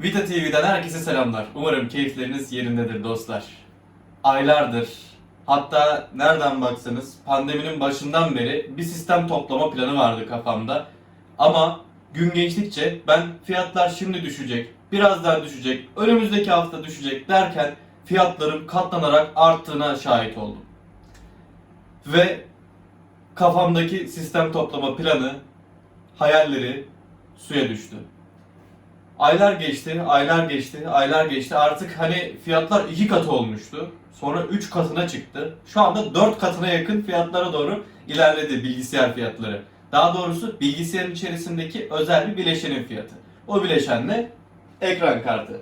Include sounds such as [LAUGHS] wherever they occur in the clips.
Vita TV'den herkese selamlar. Umarım keyifleriniz yerindedir dostlar. Aylardır, hatta nereden baksanız pandeminin başından beri bir sistem toplama planı vardı kafamda. Ama gün geçtikçe ben fiyatlar şimdi düşecek, biraz daha düşecek, önümüzdeki hafta düşecek derken fiyatların katlanarak arttığına şahit oldum. Ve kafamdaki sistem toplama planı, hayalleri suya düştü. Aylar geçti, aylar geçti, aylar geçti. Artık hani fiyatlar iki katı olmuştu. Sonra üç katına çıktı. Şu anda dört katına yakın fiyatlara doğru ilerledi bilgisayar fiyatları. Daha doğrusu bilgisayarın içerisindeki özel bir bileşenin fiyatı. O bileşen ne? Ekran kartı.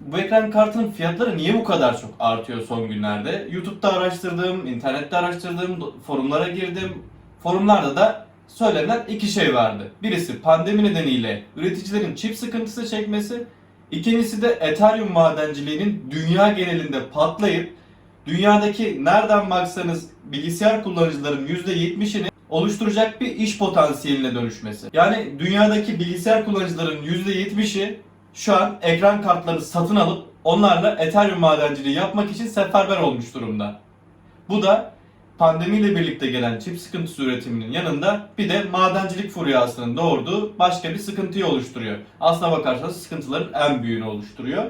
Bu ekran kartının fiyatları niye bu kadar çok artıyor son günlerde? YouTube'da araştırdığım, internette araştırdığım, forumlara girdim. Forumlarda da söylenen iki şey vardı. Birisi pandemi nedeniyle üreticilerin çip sıkıntısı çekmesi. İkincisi de Ethereum madenciliğinin dünya genelinde patlayıp dünyadaki nereden baksanız bilgisayar kullanıcıların %70'ini oluşturacak bir iş potansiyeline dönüşmesi. Yani dünyadaki bilgisayar kullanıcıların %70'i şu an ekran kartları satın alıp onlarla Ethereum madenciliği yapmak için seferber olmuş durumda. Bu da pandemiyle birlikte gelen çip sıkıntısı üretiminin yanında bir de madencilik furyasının doğurduğu başka bir sıkıntıyı oluşturuyor. Aslına bakarsanız sıkıntıların en büyüğünü oluşturuyor.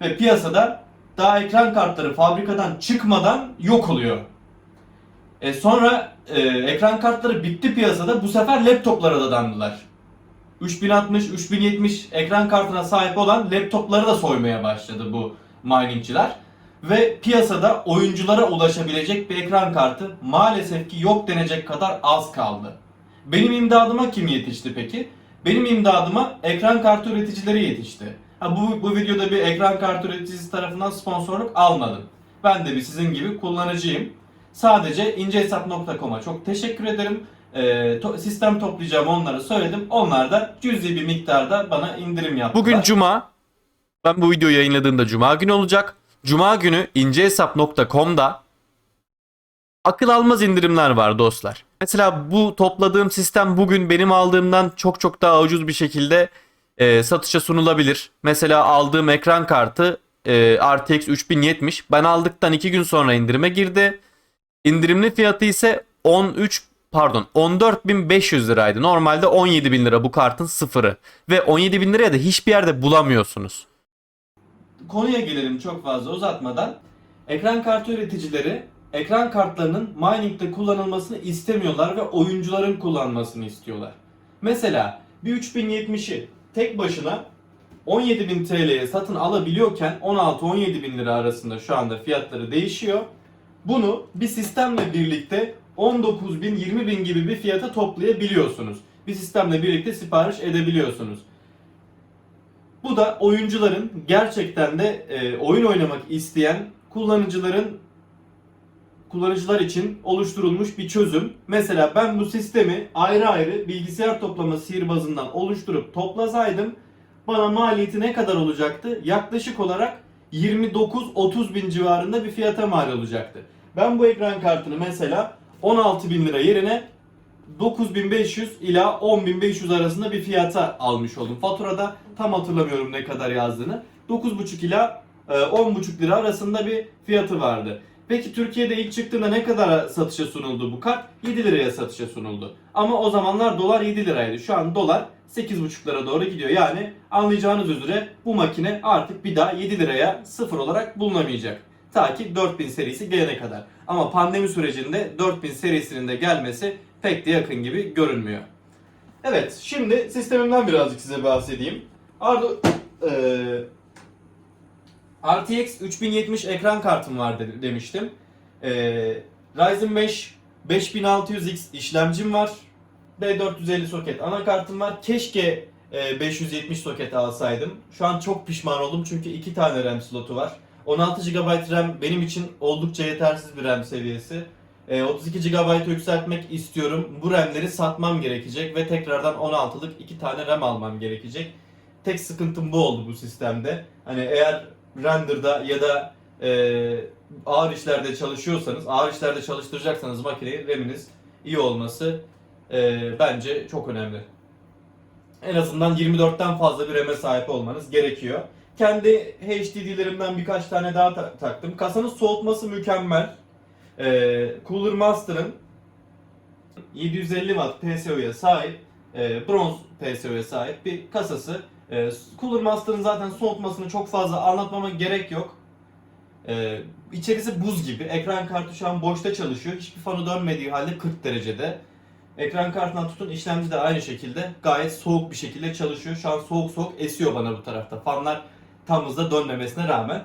Ve piyasada daha ekran kartları fabrikadan çıkmadan yok oluyor. E sonra e, ekran kartları bitti piyasada bu sefer laptoplara da dandılar. 3060, 3070 ekran kartına sahip olan laptopları da soymaya başladı bu miningçiler. Ve piyasada oyunculara ulaşabilecek bir ekran kartı maalesef ki yok denecek kadar az kaldı. Benim imdadıma kim yetişti peki? Benim imdadıma ekran kartı üreticileri yetişti. Ha, bu, bu videoda bir ekran kartı üreticisi tarafından sponsorluk almadım. Ben de bir sizin gibi kullanıcıyım. Sadece incehesap.com'a çok teşekkür ederim. Ee, to- sistem toplayacağım onlara söyledim. Onlar da cüzi bir miktarda bana indirim yaptılar. Bugün cuma. Ben bu videoyu yayınladığımda cuma günü olacak. Cuma günü incehesap.com'da akıl almaz indirimler var dostlar. Mesela bu topladığım sistem bugün benim aldığımdan çok çok daha ucuz bir şekilde e, satışa sunulabilir. Mesela aldığım ekran kartı e, RTX 3070 ben aldıktan 2 gün sonra indirime girdi. İndirimli fiyatı ise 13 pardon 14.500 liraydı. Normalde 17.000 lira bu kartın sıfırı. Ve 17.000 liraya da hiçbir yerde bulamıyorsunuz. Konuya gelelim çok fazla uzatmadan. Ekran kartı üreticileri ekran kartlarının mining'de kullanılmasını istemiyorlar ve oyuncuların kullanmasını istiyorlar. Mesela bir 3070'i tek başına 17.000 TL'ye satın alabiliyorken 16-17 bin lira arasında şu anda fiyatları değişiyor. Bunu bir sistemle birlikte 19 bin 20 bin gibi bir fiyata toplayabiliyorsunuz. Bir sistemle birlikte sipariş edebiliyorsunuz. Bu da oyuncuların gerçekten de e, oyun oynamak isteyen kullanıcıların kullanıcılar için oluşturulmuş bir çözüm. Mesela ben bu sistemi ayrı ayrı bilgisayar toplama sihirbazından oluşturup toplasaydım bana maliyeti ne kadar olacaktı? Yaklaşık olarak 29-30 bin civarında bir fiyata mal olacaktı. Ben bu ekran kartını mesela 16 bin lira yerine 9500 ila 10500 arasında bir fiyata almış oldum. Faturada tam hatırlamıyorum ne kadar yazdığını. 9,5 ila e, 10,5 lira arasında bir fiyatı vardı. Peki Türkiye'de ilk çıktığında ne kadar satışa sunuldu bu kart? 7 liraya satışa sunuldu. Ama o zamanlar dolar 7 liraydı. Şu an dolar 8,5 lira doğru gidiyor. Yani anlayacağınız üzere bu makine artık bir daha 7 liraya sıfır olarak bulunamayacak. Ta ki 4000 serisi gelene kadar. Ama pandemi sürecinde 4000 serisinin de gelmesi pek de yakın gibi görünmüyor. Evet, şimdi sistemimden birazcık size bahsedeyim. Ardu, eee RTX 3070 ekran kartım var de- demiştim. Eee Ryzen 5 5600X işlemcim var. B450 soket anakartım var. Keşke e, 570 soket alsaydım. Şu an çok pişman oldum çünkü iki tane RAM slotu var. 16 GB RAM benim için oldukça yetersiz bir RAM seviyesi. E, 32 GB yükseltmek istiyorum. Bu RAM'leri satmam gerekecek ve tekrardan 16'lık iki tane RAM almam gerekecek. Tek sıkıntım bu oldu bu sistemde. Hani eğer render'da ya da e, ağır işlerde çalışıyorsanız, ağır işlerde çalıştıracaksanız makineyi RAM'iniz iyi olması e, bence çok önemli. en azından 24'ten fazla bir RAM'e sahip olmanız gerekiyor. Kendi HDD'lerimden birkaç tane daha ta- taktım. Kasanın soğutması mükemmel. Ee, Cooler Master'ın 750 Watt PSO'ya sahip, e, bronz PSO'ya sahip bir kasası. E, Cooler Master'ın zaten soğutmasını çok fazla anlatmama gerek yok. E, içerisi buz gibi. Ekran kartı şu an boşta çalışıyor. Hiçbir fanı dönmediği halde 40 derecede. Ekran kartından tutun işlemci de aynı şekilde gayet soğuk bir şekilde çalışıyor. Şu an soğuk soğuk esiyor bana bu tarafta. Fanlar tam hızda dönmemesine rağmen.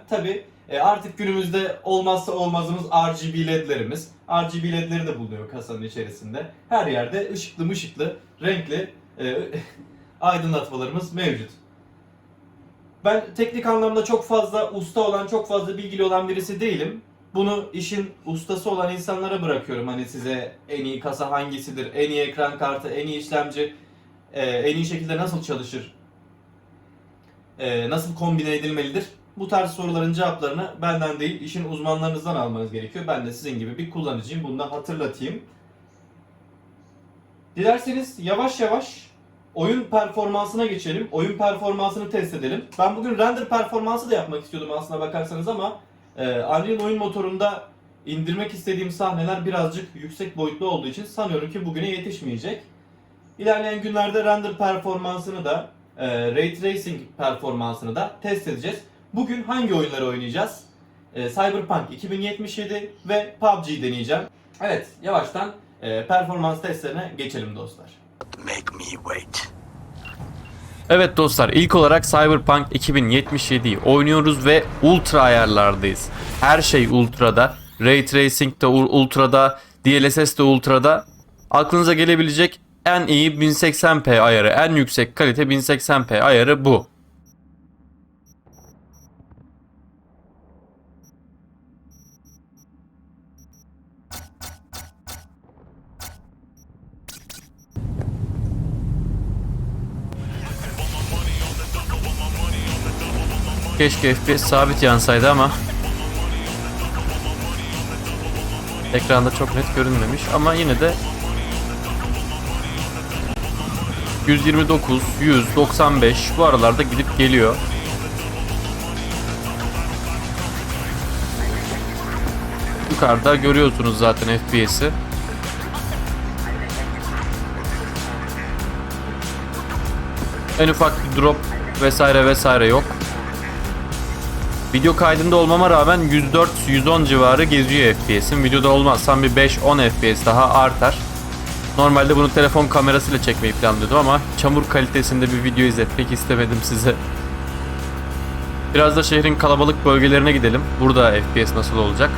Tabi artık günümüzde olmazsa olmazımız RGB ledlerimiz. RGB ledleri de bulunuyor kasanın içerisinde. Her yerde ışıklı mışıklı, renkli e, [LAUGHS] aydınlatmalarımız mevcut. Ben teknik anlamda çok fazla usta olan, çok fazla bilgili olan birisi değilim. Bunu işin ustası olan insanlara bırakıyorum. Hani size en iyi kasa hangisidir, en iyi ekran kartı, en iyi işlemci, e, en iyi şekilde nasıl çalışır, e, nasıl kombine edilmelidir? Bu tarz soruların cevaplarını benden değil, işin uzmanlarınızdan almanız gerekiyor. Ben de sizin gibi bir kullanıcıyım. Bunu da hatırlatayım. Dilerseniz yavaş yavaş oyun performansına geçelim. Oyun performansını test edelim. Ben bugün render performansı da yapmak istiyordum aslına bakarsanız ama e, Unreal oyun motorunda indirmek istediğim sahneler birazcık yüksek boyutlu olduğu için sanıyorum ki bugüne yetişmeyecek. İlerleyen günlerde render performansını da e, Ray Tracing performansını da test edeceğiz. Bugün hangi oyunları oynayacağız? E, Cyberpunk 2077 ve PUBG deneyeceğim. Evet, yavaştan e, performans testlerine geçelim dostlar. Make me wait. Evet dostlar ilk olarak Cyberpunk 2077'yi oynuyoruz ve ultra ayarlardayız. Her şey ultrada. Ray Tracing de ul- ultrada, DLSS de ultrada. Aklınıza gelebilecek en iyi 1080p ayarı, en yüksek kalite 1080p ayarı bu. Keşke FPS sabit yansaydı ama ekranda çok net görünmemiş ama yine de 129, 100, 95 bu aralarda gidip geliyor. Yukarıda görüyorsunuz zaten FPS'i. En ufak bir drop vesaire vesaire yok. Video kaydında olmama rağmen 104-110 civarı geziyor FPS'im. Videoda olmazsam bir 5-10 FPS daha artar. Normalde bunu telefon kamerasıyla çekmeyi planlıyordum ama çamur kalitesinde bir video izletmek istemedim size. Biraz da şehrin kalabalık bölgelerine gidelim. Burada FPS nasıl olacak?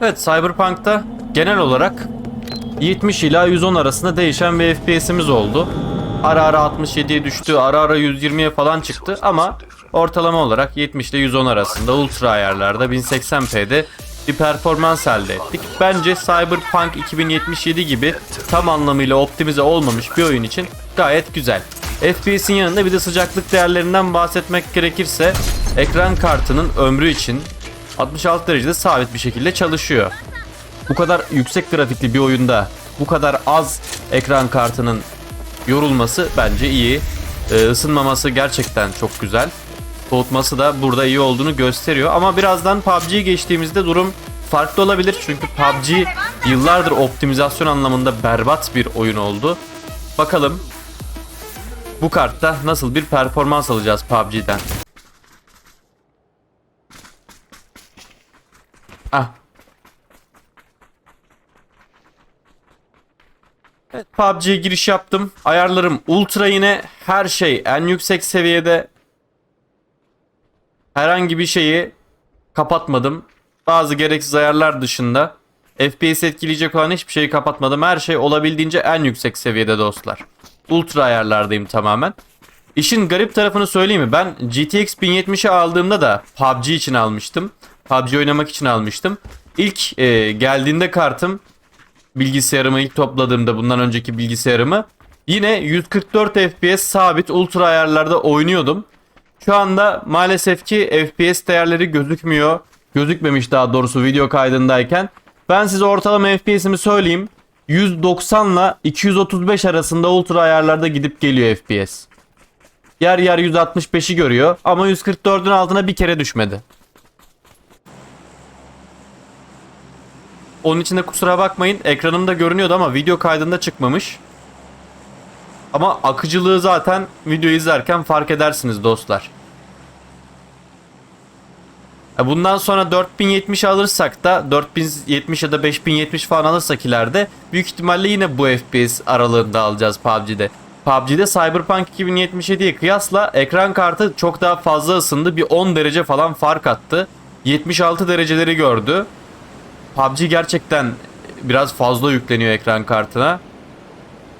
Evet Cyberpunk'ta genel olarak 70 ila 110 arasında değişen bir FPS'imiz oldu. Ara ara 67'ye düştü, ara ara 120'ye falan çıktı ama ortalama olarak 70 ile 110 arasında ultra ayarlarda 1080p'de bir performans elde ettik. Bence Cyberpunk 2077 gibi tam anlamıyla optimize olmamış bir oyun için gayet güzel. FPS'in yanında bir de sıcaklık değerlerinden bahsetmek gerekirse ekran kartının ömrü için 66 derecede sabit bir şekilde çalışıyor. Bu kadar yüksek grafikli bir oyunda bu kadar az ekran kartının yorulması bence iyi. Ee, ısınmaması gerçekten çok güzel. Soğutması da burada iyi olduğunu gösteriyor. Ama birazdan PUBG'yi geçtiğimizde durum farklı olabilir. Çünkü PUBG yıllardır optimizasyon anlamında berbat bir oyun oldu. Bakalım bu kartta nasıl bir performans alacağız PUBG'den. Ah Evet, PUBG'ye giriş yaptım. Ayarlarım ultra yine her şey en yüksek seviyede. Herhangi bir şeyi kapatmadım. Bazı gereksiz ayarlar dışında FPS etkileyecek olan hiçbir şeyi kapatmadım. Her şey olabildiğince en yüksek seviyede dostlar. Ultra ayarlardayım tamamen. İşin garip tarafını söyleyeyim mi? Ben GTX 1070'i aldığımda da PUBG için almıştım. PUBG oynamak için almıştım. İlk e, geldiğinde kartım bilgisayarımı ilk topladığımda bundan önceki bilgisayarımı yine 144 FPS sabit ultra ayarlarda oynuyordum. Şu anda maalesef ki FPS değerleri gözükmüyor. Gözükmemiş daha doğrusu video kaydındayken. Ben size ortalama FPS'imi söyleyeyim. 190 ile 235 arasında ultra ayarlarda gidip geliyor FPS. Yer yer 165'i görüyor ama 144'ün altına bir kere düşmedi. Onun için de kusura bakmayın ekranımda görünüyordu ama video kaydında çıkmamış. Ama akıcılığı zaten video izlerken fark edersiniz dostlar. E, Bundan sonra 4070 alırsak da 4070 ya da 5070 falan alırsak ileride büyük ihtimalle yine bu FPS aralığında alacağız PUBG'de. PUBG'de Cyberpunk 2077'ye kıyasla ekran kartı çok daha fazla ısındı. Bir 10 derece falan fark attı. 76 dereceleri gördü. PUBG gerçekten biraz fazla yükleniyor ekran kartına.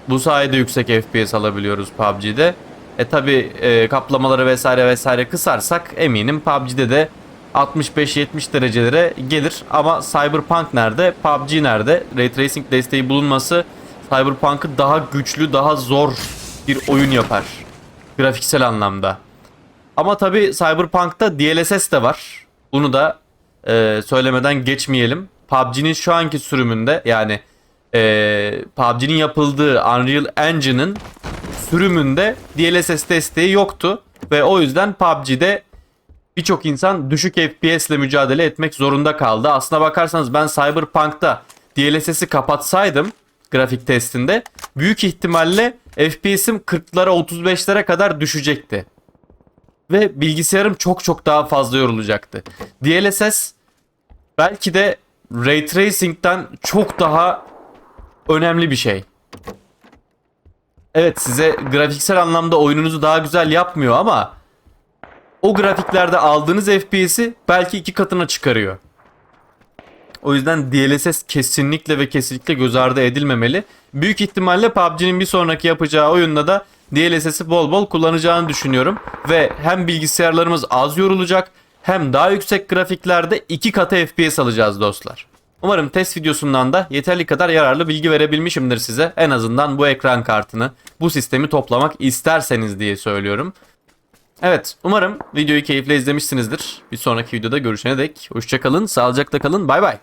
Bu sayede yüksek FPS alabiliyoruz PUBG'de. E tabi e, kaplamaları vesaire vesaire kısarsak eminim PUBG'de de 65-70 derecelere gelir. Ama Cyberpunk nerede? PUBG nerede? Ray Tracing desteği bulunması Cyberpunk'ı daha güçlü, daha zor bir oyun yapar. Grafiksel anlamda. Ama tabi Cyberpunk'ta DLSS de var. Bunu da e, söylemeden geçmeyelim. PUBG'nin şu anki sürümünde yani e, PUBG'nin yapıldığı Unreal Engine'ın sürümünde DLSS desteği yoktu. Ve o yüzden PUBG'de birçok insan düşük FPS ile mücadele etmek zorunda kaldı. Aslına bakarsanız ben Cyberpunk'ta DLSS'i kapatsaydım grafik testinde büyük ihtimalle FPS'im 40'lara 35'lere kadar düşecekti. Ve bilgisayarım çok çok daha fazla yorulacaktı. DLSS belki de Ray Tracing'den çok daha önemli bir şey. Evet size grafiksel anlamda oyununuzu daha güzel yapmıyor ama o grafiklerde aldığınız FPS'i belki iki katına çıkarıyor. O yüzden DLSS kesinlikle ve kesinlikle göz ardı edilmemeli. Büyük ihtimalle PUBG'nin bir sonraki yapacağı oyunda da DLSS'i bol bol kullanacağını düşünüyorum. Ve hem bilgisayarlarımız az yorulacak hem daha yüksek grafiklerde iki katı FPS alacağız dostlar. Umarım test videosundan da yeterli kadar yararlı bilgi verebilmişimdir size. En azından bu ekran kartını, bu sistemi toplamak isterseniz diye söylüyorum. Evet, umarım videoyu keyifle izlemişsinizdir. Bir sonraki videoda görüşene dek hoşçakalın, sağlıcakla kalın, bay bay.